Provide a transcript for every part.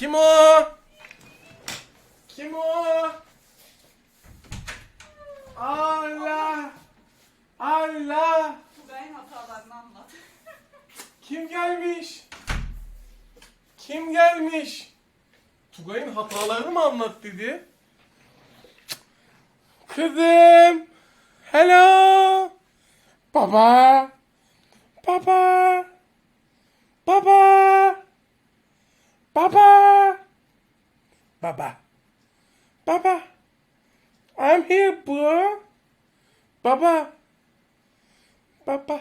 Kim o? Kim o? Allah! Allah! Tugay'ın hatalarını anlat. Kim gelmiş? Kim gelmiş? Tugay'ın hatalarını mı anlat dedi? Kızım! Hello! Baba! Baba! Baba! Baba! Baba! Baba! I'm here bro! Baba! Baba!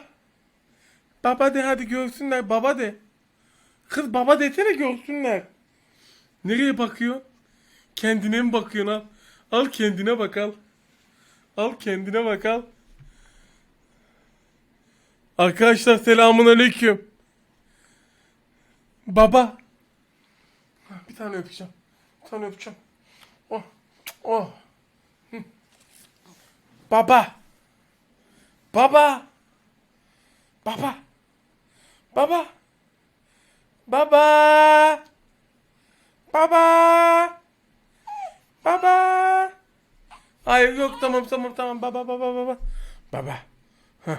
Baba de hadi görsünler baba de. Kız baba desene görsünler. Nereye bakıyor? Kendine mi bakıyorsun al? Al kendine bak al. Al kendine bak al. Arkadaşlar selamun aleyküm. Baba. Tane öpeceğim. Bir tane öpeceğim. Oh. Oh. Hı. Baba. Baba. Baba. Baba. Baba. Baba. Baba. Hayır yok tamam tamam tamam baba baba baba. Baba. Heh.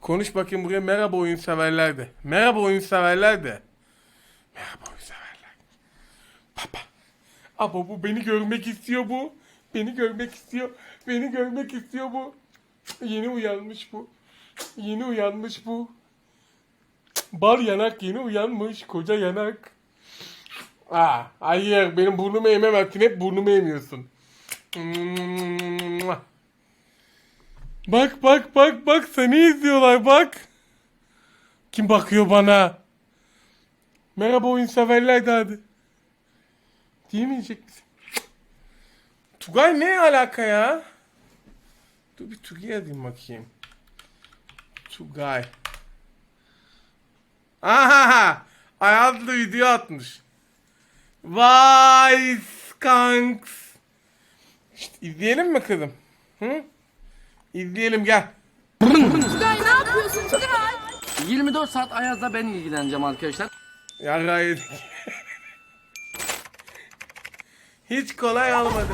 Konuş bakayım buraya merhaba oyun severler de. Merhaba oyun severler de. Merhaba oyun severler. Ama bu beni görmek istiyor bu. Beni görmek istiyor. Beni görmek istiyor bu. Yeni uyanmış bu. Yeni uyanmış bu. Bar yanak yeni uyanmış. Koca yanak. Aa, hayır benim burnumu yememezsin. Hep burnumu yemiyorsun. Bak bak bak bak seni izliyorlar bak. Kim bakıyor bana? Merhaba oyun severler de hadi. Diyemeyecek misin? Tugay ne alaka ya? Dur bir Tugay'a yazayım bakayım. Tugay. Aha! Ayazlı video atmış. Vay skanks. İşte izleyelim mi kızım? Hı? İzleyelim gel. Tugay ne yapıyorsun Tugay? 24 saat Ayaz'la ben ilgileneceğim arkadaşlar. Ya gayet. Hiç kolay olmadı.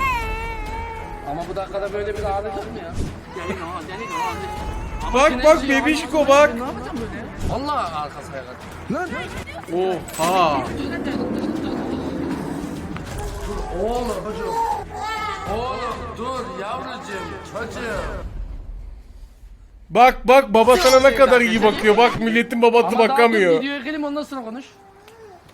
Ama bu dakikada böyle bir ağlayacak mı ya? Delik ama delik ama. Ama Bak, bak, şey bebişko, bak. Ne yapacağım böyle? Vallahi arkası ayağa Oha. Oğlum çocuğum. Oğlum dur yavrucuğum çocuğum. Bak bak baba sana ne kadar iyi bakıyor. Bak milletin babası Ama daha dur bakamıyor. videoya geleyim ondan sonra konuş.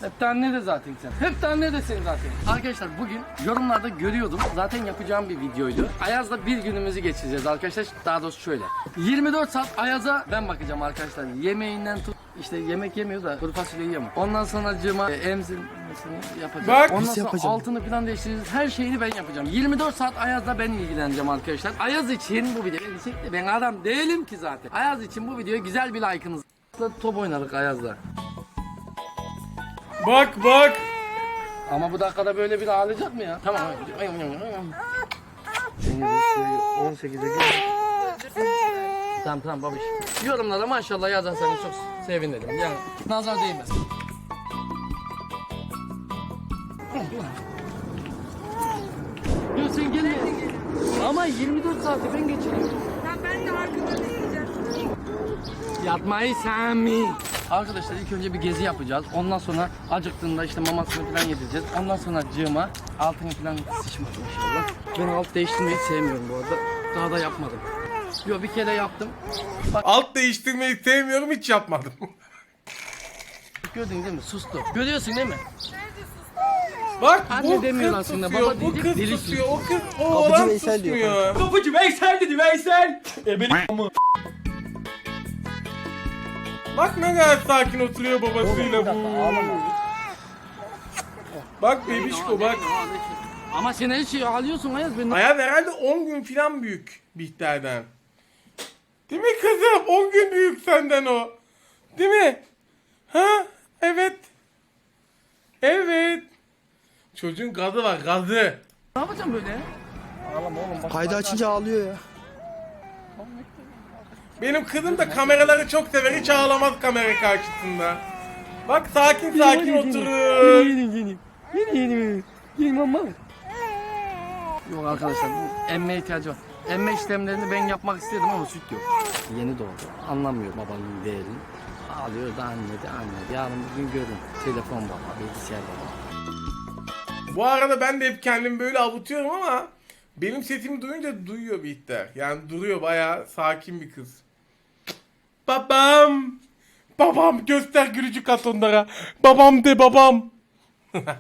Hep de anne de zaten sen. Hep de anne de sen zaten. Arkadaşlar bugün yorumlarda görüyordum. Zaten yapacağım bir videoydu. Ayaz'la bir günümüzü geçireceğiz arkadaşlar. Daha doğrusu şöyle. 24 saat Ayaz'a ben bakacağım arkadaşlar. Yemeğinden tut. işte yemek yemiyor da kuru fasulye yiyemiyor. Ondan sonra cıma e, emzirmesini yapacağım. Bak. Ondan sonra altını falan değiştireceğiz. Her şeyini ben yapacağım. 24 saat Ayaz'la ben ilgileneceğim arkadaşlar. Ayaz için bu video. Ben adam değilim ki zaten. Ayaz için bu videoya güzel bir like'ınız. Top oynarık Ayaz'la. Bak bak. Ama bu dakikada böyle bir ağlayacak mı ya? Tamam. Seni de şuraya 18'e gel. Tamam tamam babiş. Yorumlara maşallah yazarsanız çok sevinirim. Yani nazar değmez. Yok sen gelme. Ama 24 saati ben geçiriyorum. Ben de arkada değileceğim. Yatmayı sen mi? Arkadaşlar ilk önce bir gezi yapacağız. Ondan sonra acıktığında işte mamasını falan yedireceğiz. Ondan sonra cığıma altını falan sıçmak inşallah. Ben alt değiştirmeyi sevmiyorum bu arada. Daha da yapmadım. Yo bir kere yaptım. Alt değiştirmeyi sevmiyorum hiç yapmadım. Gördün değil mi? Sustu. Görüyorsun değil mi? Bak Anne bu demiyor kız aslında, susuyor. baba bu diyecek, kız deli susuyor. O kız o oğlan susmuyor. Kapıcı Veysel dedi Veysel. E benim ama. Bak ne kadar sakin oturuyor babasıyla bu. Bak bebişko bak. Ama sen her şeyi ağlıyorsun Ayaz. Ben Ayaz herhalde 10 gün falan büyük Bihter'den. Değil mi kızım? 10 gün büyük senden o. Değil mi? Ha? Evet. Evet. Çocuğun gazı var gazı. ne yapacağım böyle? Kaydı açınca ağlıyor ya. Benim kızım da kameraları çok sever. Hiç ağlamaz kamera karşısında. Bak sakin sakin oturur. Yeni yeni mi? Yeni mama mı? Yok arkadaşlar bu emme ihtiyacı var. Emme işlemlerini ben yapmak istedim ama süt yok. Yeni doğdu. Anlamıyor babanın değerini. Ağlıyor da anne de anne. de. Yarın bugün görün. Telefon baba, bilgisayar baba. Bu arada ben de hep kendimi böyle avutuyorum ama benim sesimi duyunca duyuyor Bihter. Yani duruyor bayağı sakin bir kız. Babam. Babam göster gülücük at onlara. Babam de babam.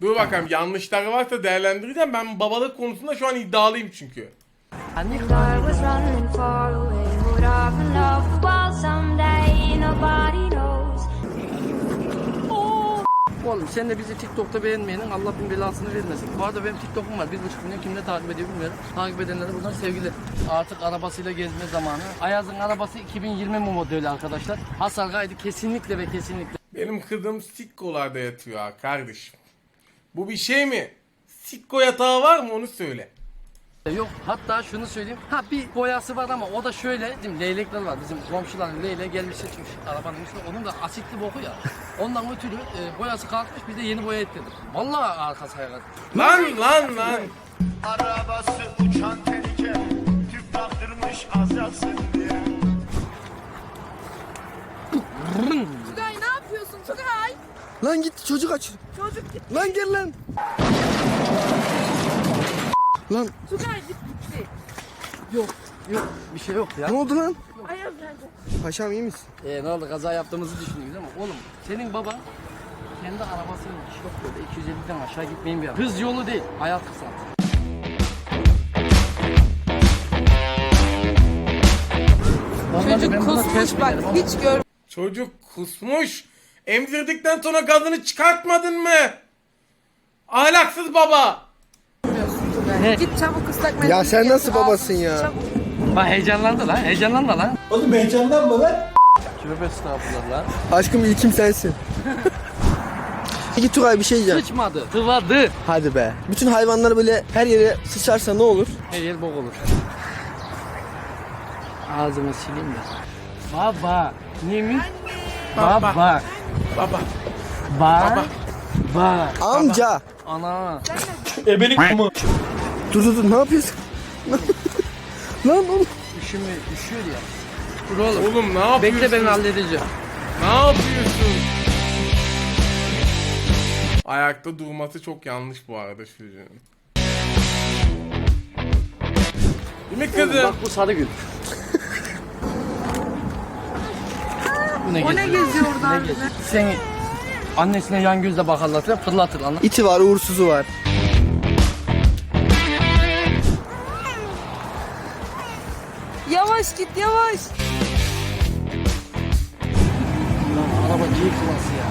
Dur bakalım yanlışları varsa değerlendireceğim. Ben babalık konusunda şu an iddialıyım çünkü. Anne I was running far away. Would I run off the Oğlum sen de bizi TikTok'ta beğenmeyenin Allah bin belasını vermesin. Bu arada benim TikTok'um var. Bir buçuk milyon kimle takip ediyor bilmiyorum. Takip edenlere buradan sevgiler. Artık arabasıyla gezme zamanı. Ayaz'ın arabası 2020 modeli arkadaşlar. Hasar kaydı kesinlikle ve kesinlikle. Benim kızım sikkolarda yatıyor kardeşim. Bu bir şey mi? Sikko yatağı var mı onu söyle. Yok hatta şunu söyleyeyim. Ha bir boyası var ama o da şöyle. Bizim leylekler var. Bizim komşuların leyleği gelmiş seçmiş arabanın üstüne. Onun da asitli boku ya. Ondan ötürü e, boyası kalkmış biz de yeni boya ettirdik. Vallahi arkası ayağı. Lan lan lan. Arabası uçan tehlike Tüp taktırmış az yaksın diye Tugay ne yapıyorsun Tugay? Lan git çocuk aç. Çocuk gitti. Lan gel lan. Lan Tugay gitti. Yok yok bir şey yok ya. ne oldu lan? Ayaz nerede? Paşam iyi misin? E ne oldu kaza yaptığımızı düşünüyoruz ama oğlum senin baban kendi arabasıymış yok böyle 250'den aşağı gitmeyin bir ara. Hız yolu değil hayat kısalt. Çocuk kusmuş bak hiç gör. Çocuk kusmuş. Emzirdikten sonra gazını çıkartmadın mı? Ahlaksız baba. Git çabuk ıslak mendil. Ya sen nasıl babasın ya? çabuk. Bak heyecanlandı lan heyecanlanma lan. Oğlum heyecanlanma lan. Tövbe estağfurullah lan. Aşkım ilkim sensin. Peki Tugay bir şey diyeceğim. Sıçmadı tıvadı. Hadi be. Bütün hayvanlar böyle her yere sıçarsa ne olur? Her yer bok olur. Ağzımı sileyim de. Baba. Neymiş? Baba. Baba. Baba. Baba. Baba. Amca. Ana. Dur dur dur ne yapıyorsun? lan oğlum. Üşümü, üşüyor ya. Dur oğlum. Oğlum ne yapıyorsun? Bekle ben halledeceğim. Ne yapıyorsun? Ayakta durması çok yanlış bu arada çocuğun. Değil mi Oğlum, kızım? bak bu sarı gül. bu ne O ne geziyor? geziyor orada geziyor? Seni annesine yan gözle bakarlar falan fırlatır anladın İti var uğursuzu var. Yavaş git yavaş. Araba G klası ya.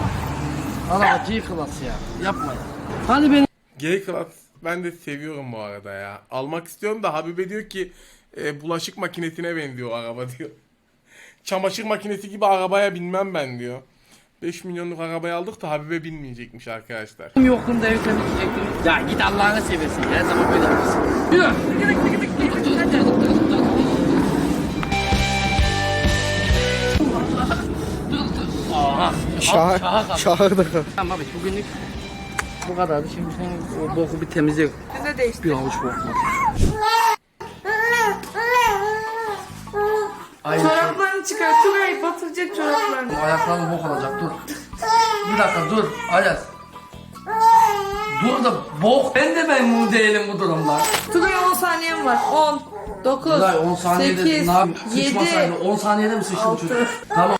Araba G klası ya. Yapma ya. Hani ben Gay class ben de seviyorum bu arada ya. Almak istiyorum da Habibe diyor ki e, bulaşık makinesine benziyor araba diyor. Çamaşır makinesi gibi arabaya binmem ben diyor. 5 milyonluk arabayı aldık da Habibe binmeyecekmiş arkadaşlar. yokluğumda ev temizleyecektim. Ya git Allah'ını seversin. Her zaman böyle yapıyorsun. Yürü. Aha. Şahar, şahar da kal. Tamam abi bugünlük bu kadardı. Şimdi sen o boku bir temizle. Ne değişti? Bir avuç bok var. Ay Çoraplarını çıkar Tugay batıracak çoraplarını. ayaklarım bok olacak dur. Bir dakika dur Ayaz. Dur da bok. Ben de memnun değilim bu durumda. Tugay 10 saniyem var. 10, 9, Güzel 10 saniyede 8, ne yapayım? 7, Sıçmasaydı 10 saniyede mi sıçtım Altı. çocuk? Tamam.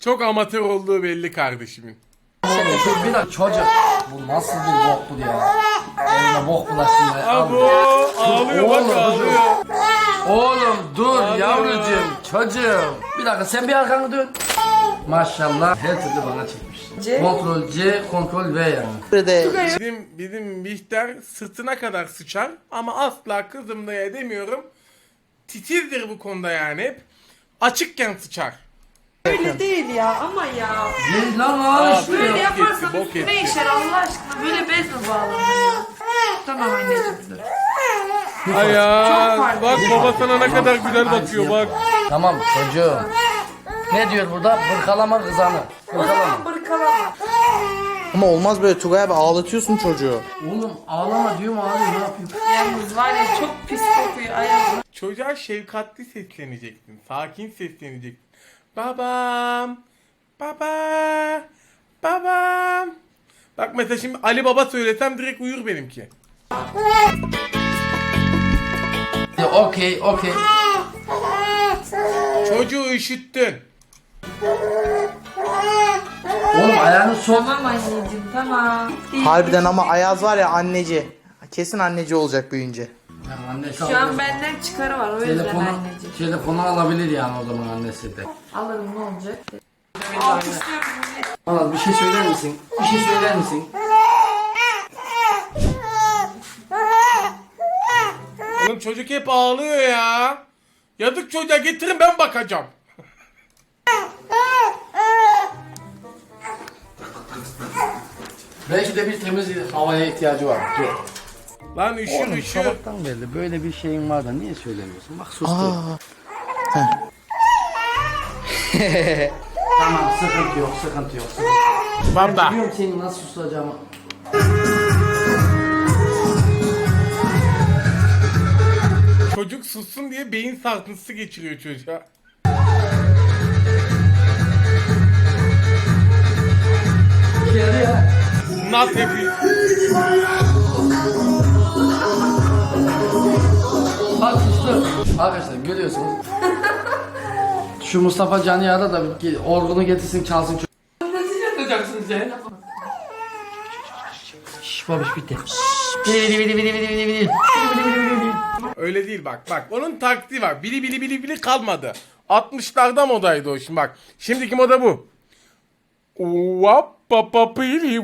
Çok amatör olduğu belli kardeşimin. Şu bir dakika çocuk. Bu nasıl bir bok bu ya? Eline bok bulaşsın ya. Abo ağlıyor bak Oğlum, ağlıyor. Oğlum dur yavrucuğum çocuğum. Bir dakika sen bir arkanı dön. Maşallah her türlü bana çekmişsin. C. Kontrol C, kontrol V yani. Bizim, bizim Bihter sırtına kadar sıçar ama asla kızım diye demiyorum. Titizdir bu konuda yani hep. Açıkken sıçar. Öyle değil ya ama ya. Gel lan işte Böyle ya. yaparsan bok üstüne etti. işer Allah aşkına. Böyle bez mi bağlanır ya? Tamam anneciğim dur. Ay ya bak baba sana ne kadar güzel bakıyor bak. Tamam çocuğum. Ne diyor burada? Bırkalama kızanı. Bırkalama. Bırkalama. Ama olmaz böyle Tugay abi ağlatıyorsun çocuğu. Oğlum ağlama diyorum ağlıyor ne yapayım? Yalnız var ya çok pis kokuyor Ayaz. Çocuğa şefkatli sesleneceksin. Sakin sesleneceksin. Babam. Baba. Babam. Bak mesela şimdi Ali Baba söylesem direkt uyur benimki. Ya, Okey okey. Çocuğu üşüttün. Oğlum ayağını sok. Tamam anneciğim tamam. Harbiden ama Ayaz var ya anneci. Kesin anneci olacak büyüyünce. Ya annesi Şu an benden çıkarı var o yüzden Telefonu, anneciğim. telefonu alabilir yani o zaman annesi de. Alırım ne olacak? Alkışlıyorum. Anıl bir şey söyler misin? Bir şey söyler misin? Oğlum çocuk hep ağlıyor ya. Yazık çocuğa getirin ben bakacağım. Belki de bir temiz havaya ihtiyacı var. Dur. Lan üşür Oğlum üşür. sabahtan beri böyle bir şeyin var da niye söylemiyorsun? Bak sustu. tamam sıkıntı yok sıkıntı yok. Sıkıntı. yok. Baba. Biliyorum senin nasıl susacağımı. Çocuk sussun diye beyin sarsıntısı geçiriyor çocuğa. Not happy. Bak sustu. Arkadaşlar görüyorsunuz. Şu Mustafa Caniyar'a da bir orgunu getirsin çalsın. Nasıl yatacaksın sen? Şşş babiş bitti. Bili bili bili bili bili bili bili. Öyle değil bak bak onun taktiği var. Bili bili bili bili kalmadı. 60'larda modaydı o şimdi bak. Şimdiki moda bu. Wap papa pili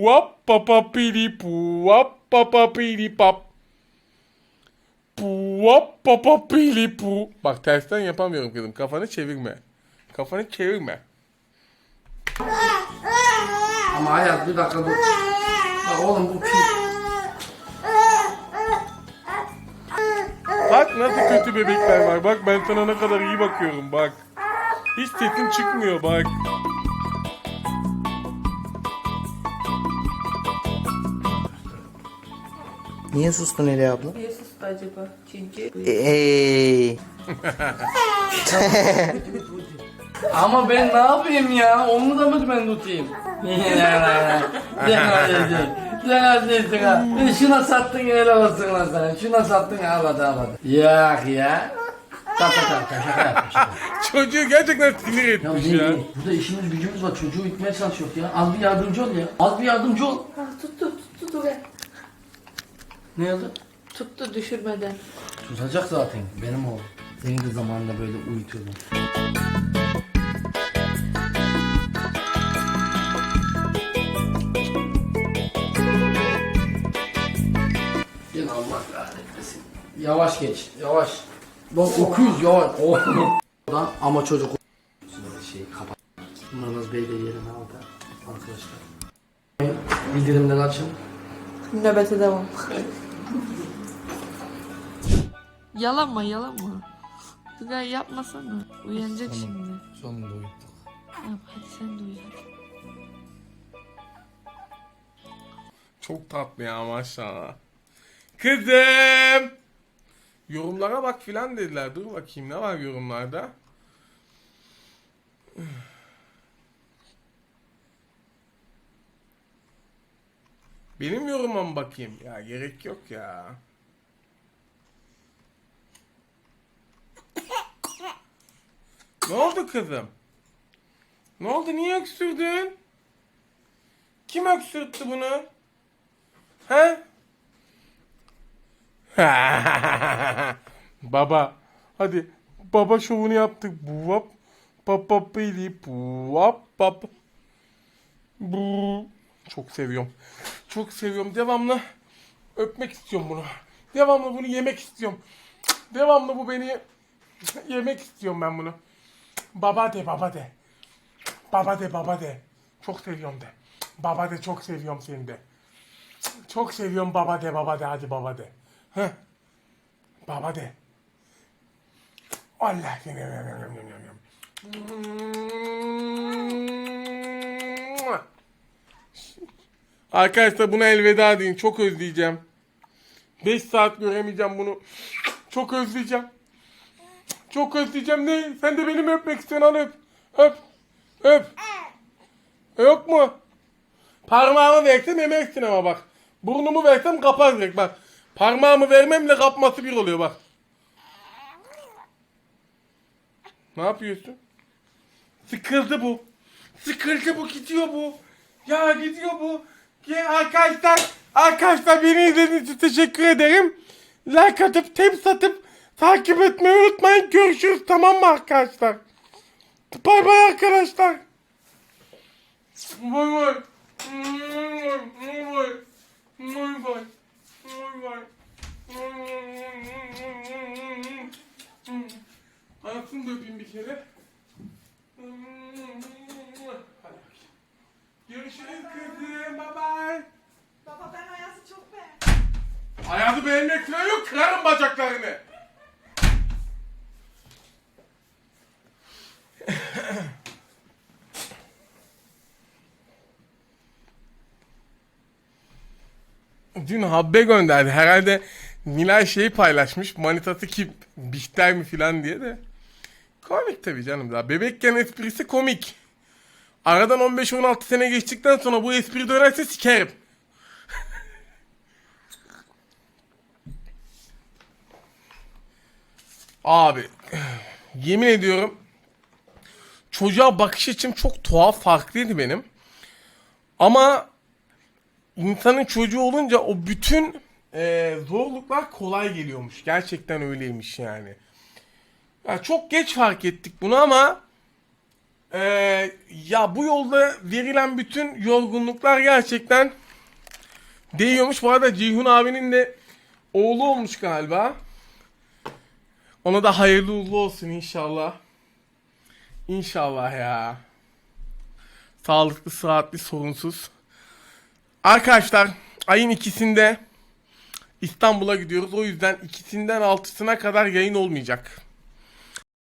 wap papa pili wap papa pili pap. Wap papa pili pu. Bak tersten yapamıyorum kızım. Kafanı çevirme. Kafanı çevirme. Ama hayat bir dakika dur. Bak oğlum bu pis. Nasıl kötü bebekler var. Bak ben sana ne kadar iyi bakıyorum bak. Hiç sesin çıkmıyor bak. Niye sustun Eli abla? Niye sustu acaba? Çünkü Eee. Ama ben ne yapayım ya? Onu da mı ben tutayım? Sen öyleyeceksin. Sen öyleyeceksin ha. Şuna sattın helal olsun lan sana. Şuna sattın ağladı ağladı. Yak ya. Şaka şaka. Çocuğu gerçekten sinir Ya etmiş ya. değil. Burada işimiz gücümüz var. Çocuğu itmeye çalışıyor ya. Az bir yardımcı ol ya. Az bir yardımcı ol. Ah, tuttu tuttu dur. Ne oldu? Tuttu düşürmeden. Tutacak zaten. Benim oğlum. Seni de zamanında böyle uyutuyordum. Yavaş geç, yavaş. Bak okuyuz yavaş. Oh. Oradan ama çocuk şey kapat. Mırnız Bey de yerini aldı arkadaşlar. Bildirimleri açın. Nöbete devam. yalanma yalanma. Tugay yapmasana. Uyanacak şimdi. Sonunda uyuttuk. Yap hadi sen de uyan. Çok tatlı ya maşallah. Kızım. Yorumlara bak filan dediler. Dur bakayım ne var yorumlarda. Benim yoruma mı bakayım? Ya gerek yok ya. ne oldu kızım? Ne oldu? Niye öksürdün? Kim öksürttü bunu? He? baba. Hadi. Baba şovunu yaptık. Buvap. Papa pili buvap papa. Bu. Çok seviyorum. Çok seviyorum. Devamlı öpmek istiyorum bunu. Devamlı bunu yemek istiyorum. Devamlı bu beni yemek istiyorum ben bunu. Baba de baba de. Baba de baba de. Çok seviyorum de. Baba de çok seviyorum seni de. Çok seviyorum baba de baba de hadi baba de. Heh. Baba de. Allah seni. Arkadaşlar buna elveda deyin. Çok özleyeceğim. 5 saat göremeyeceğim bunu. Çok özleyeceğim. Çok özleyeceğim. Ne? Sen de benim öpmek istiyorsun. Al öp. Öp. Öp. Yok mu? Parmağımı versem yemeksin ama bak. Burnumu versem kapar bak. Parmağımı vermemle kapması bir oluyor bak. Ne yapıyorsun? Sıkıldı bu. Sıkıldı bu gidiyor bu. Ya gidiyor bu. Ya arkadaşlar, arkadaşlar beni izlediğiniz için teşekkür ederim. Like atıp, tem satıp, takip etmeyi unutmayın. Görüşürüz tamam mı arkadaşlar? Bay bay arkadaşlar. Bay bay. Bay bay. Bay bay. Anasını da öpeyim bir kere. Hadi. Görüşürüz kızım. Bye bye. Baba ben Ayaz'ı çok beğendim. Ayağını beğenmek falan yok. Kırarım bacaklarını. Dün habbe gönderdi. Herhalde Nilay şeyi paylaşmış. Manitası kim? Bihter mi filan diye de. Komik tabii canım daha. Bebekken esprisi komik. Aradan 15-16 sene geçtikten sonra bu espri dönerse sikerim. Abi yemin ediyorum çocuğa bakış açım çok tuhaf farklıydı benim. Ama insanın çocuğu olunca o bütün e, zorluklar kolay geliyormuş. Gerçekten öyleymiş yani. Ya çok geç fark ettik bunu ama e, ya bu yolda verilen bütün yorgunluklar gerçekten değiyormuş. Bu arada Ceyhun abinin de oğlu olmuş galiba. Ona da hayırlı uğurlu olsun inşallah. İnşallah ya. Sağlıklı, sıhhatli, sorunsuz. Arkadaşlar ayın ikisinde İstanbul'a gidiyoruz. O yüzden ikisinden altısına kadar yayın olmayacak.